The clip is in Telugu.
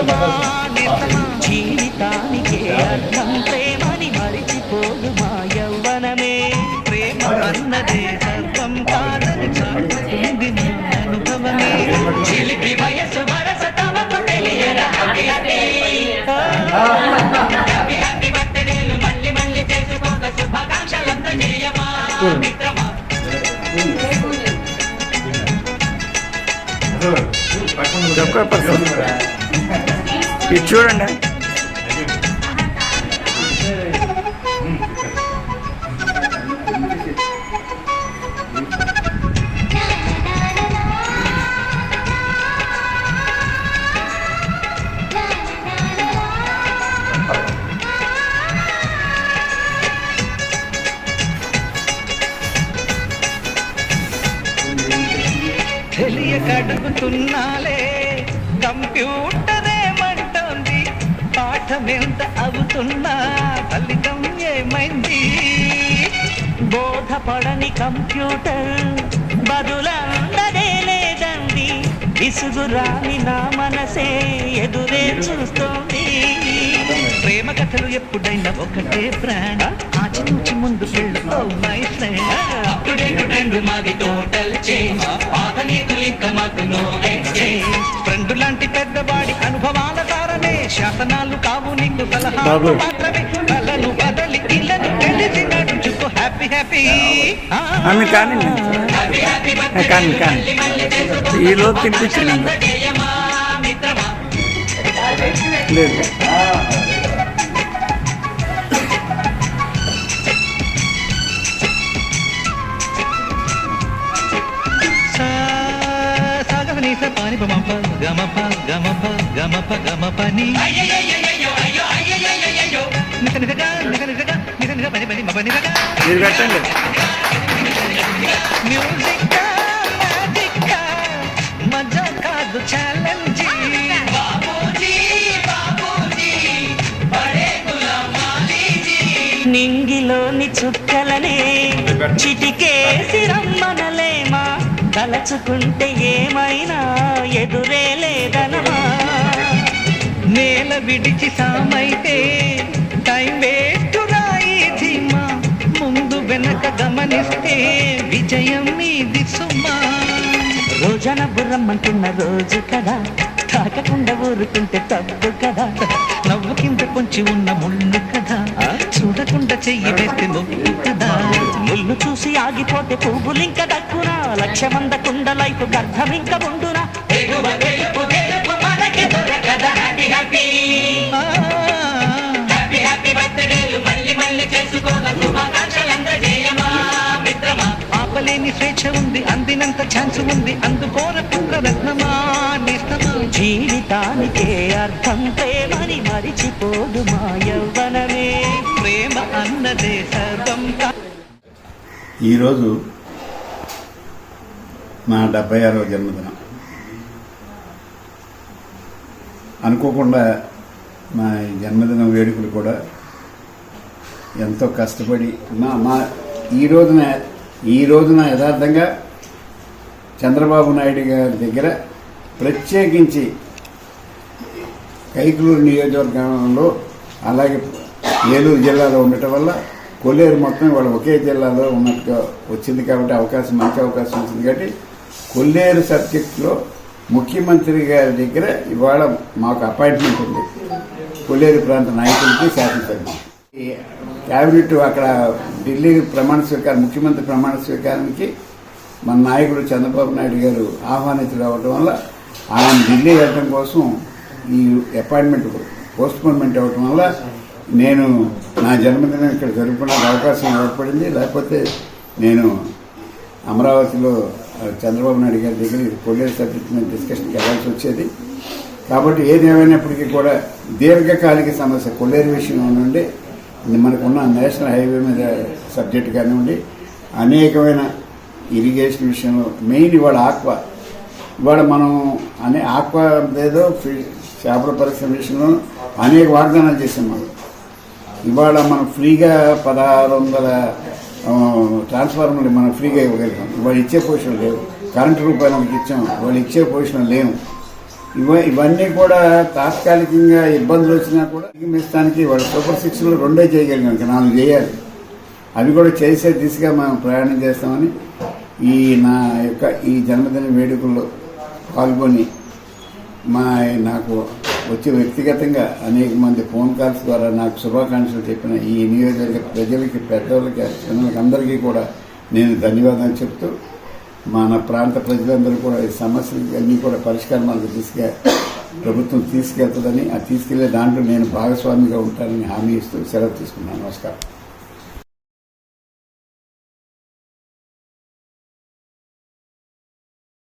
ఛాన్స్ ఉంది అందుకోర అర్థం ప్రేమని మరిచిపోదు మా యవ్వనమే ప్రేమ అన్నదే సర్వం కాదని చాటుతుంది మా అనుభవమే చిలిపి వయసు వరస తమకు తెలియరా మళ్ళీ మళ్ళీ చేసుకోక శుభాకాంక్షలంతా చేయమా మిత్రమా ఇది చూడండి తెలియక అడుగుతున్నాలే కంప్యూటర్ ఏమంటోంది పాఠం ఎంత అవుతున్నా? ఫలితం ఏమైంది? బోధపడని కంప్యూటర్ బదులందదే లేదండి విసుగురాని నా మనసే ఎదురే చూస్తోంది. ప్రేమ కథలు ఎప్పుడైనా ఒకటే ప్రాణ. ఆచి నుంచి ముందు వెళ్ళు మై ఫ్రెండ్. అప్పుడేటు మాది టోటల్ చేంజ్. పాత నీతులు ఇంకా మాకు నో ఎక్స్చేంజ్ ఫ్రెండ్ లాంటి పెద్దవాడి అనుభవాల కారమే శాసనాలు కావు నీకు సలహాలు. మాత్రమే. కలను బదలి ఇళ్ళను తెలిసి నడుచుకో. హ్యాపీ హ్యాపీ ఆమె కానివ్వండి. కానీ కానీ. ఈలో తినిపించండి లేదు. పాని పమప గమప గమప గమప గమప ని నిస నిసగా నిస నిసగా నిస నిస పని పని మప నిసగా మీరు పెట్టండి. మ్యూజిక్ మ్యాజిక్ మజా కాదు ఛాలెంజ్ నింగిలోని చుక్కలనే రమ్మనలేమా దాచుకుంటే ఏమైనా ఎదురే లేదనమా? నేల విడిచి సామైతే టైం వేస్ట్ రాయి ధీమా ముందు వెనక గమనిస్తే విజయం మీది సుమా. రోజన బుర్రమ్మంటున్న రోజు కదా. తాకకుండా ఊరుకుంటే తప్పు కదా. నవ్వు కింద పొంచి ఉన్న ముళ్ళు కదా. చూడకుండా చెయ్యి వేస్తే ముగ్గు ముళ్ళు చూసి ఆగిపోతే పువ్వులింక దక్కునా? లక్ష్యమందకుండా లైఫ్ గర్భం ఇంక ఉండునా? ఆపలేని స్వేచ్ఛ ఉంది అందినంత ఛాన్స్ ఉంది అందుకోర పుత్ర రత్నమా జీవితానికే అర్థం ప్రేమని మరిచిపోదు మా యవ్వనమే ప్రేమ అన్నదే సర్వం ఈరోజు నా డెబ్బై ఆరవ జన్మదినం. అనుకోకుండా మా జన్మదిన వేడుకలు కూడా ఎంతో కష్టపడి మా మా ఈ రోజున ఈ రోజున యథార్థంగా చంద్రబాబు నాయుడు గారి దగ్గర ప్రత్యేకించి కైకులూరు నియోజకవర్గంలో అలాగే ఏలూరు జిల్లాలో ఉండటం వల్ల కొల్లేరు మొత్తం వాళ్ళు ఒకే జిల్లాలో ఉన్నట్టుగా వచ్చింది కాబట్టి అవకాశం మంచి అవకాశం వచ్చింది కాబట్టి కొల్లేరు సబ్జెక్టులో ముఖ్యమంత్రి గారి దగ్గర ఇవాళ మాకు అపాయింట్మెంట్ ఉంది. కొల్లేరు ప్రాంత నాయకులకి శాసనసభ్యులు ఈ క్యాబినెట్ అక్కడ ఢిల్లీ ప్రమాణ స్వీకారం ముఖ్యమంత్రి ప్రమాణ స్వీకారానికి మన నాయకుడు చంద్రబాబు నాయుడు గారు ఆహ్వానితులు అవ్వడం వల్ల ఆయన ఢిల్లీ వెళ్ళడం కోసం ఈ అపాయింట్మెంట్ పోస్ట్పోన్మెంట్ అవ్వడం వల్ల నేను నా జన్మదినం ఇక్కడ జరుపుకునే అవకాశం ఏర్పడింది. లేకపోతే నేను అమరావతిలో చంద్రబాబు నాయుడు గారి దగ్గర ఇది సబ్జెక్ట్ మీద డిస్కషన్కి వెళ్ళాల్సి వచ్చేది. కాబట్టి ఏది ఏమైనప్పటికీ కూడా దీర్ఘకాలిక సమస్య కొల్లేరు విషయం నుండి మనకున్న నేషనల్ హైవే మీద సబ్జెక్ట్ కానివ్వండి అనేకమైన ఇరిగేషన్ విషయంలో మెయిన్ ఇవాళ ఆక్వా. ఇవాళ మనం అనే ఆక్వా ఏదో చేపల పరిశ్రమ విషయంలో అనేక వాగ్దానాలు చేసాం మనం. ఇవాళ మనం ఫ్రీగా పదహారు వందల ట్రాన్స్ఫార్మర్లు మనం ఫ్రీగా ఇవ్వగలిగాం. ఇవాళ ఇచ్చే పొజిషన్ లేవు కరెంటు రూపాయలు మనకి ఇచ్చాం. వాళ్ళు ఇచ్చే పొజిషన్ లేవు ఇవ ఇవన్నీ కూడా తాత్కాలికంగా ఇబ్బందులు వచ్చినా కూడా అధిగమిస్తానికి వాళ్ళు సూపర్ సిక్స్లో రెండే చేయగలిగాం. ఇంకా నాలుగు చేయాలి. అవి కూడా చేసే దిశగా మనం ప్రయాణం చేస్తామని ఈ నా యొక్క ఈ జన్మదిన వేడుకల్లో పాల్గొని మా నాకు వచ్చి వ్యక్తిగతంగా అనేక మంది ఫోన్ కాల్స్ ద్వారా నాకు శుభాకాంక్షలు చెప్పిన ఈ నియోజకవర్గ ప్రజలకి పెద్దవాళ్ళకి చిన్నలకి అందరికీ కూడా నేను ధన్యవాదాలు చెప్తూ మన ప్రాంత ప్రజలందరూ కూడా ఈ సమస్యలు అన్నీ కూడా మనకు తీసుకె ప్రభుత్వం తీసుకెళ్తుందని ఆ తీసుకెళ్ళే దాంట్లో నేను భాగస్వామిగా ఉంటానని హామీ ఇస్తూ సెలవు తీసుకున్నాను. నమస్కారం.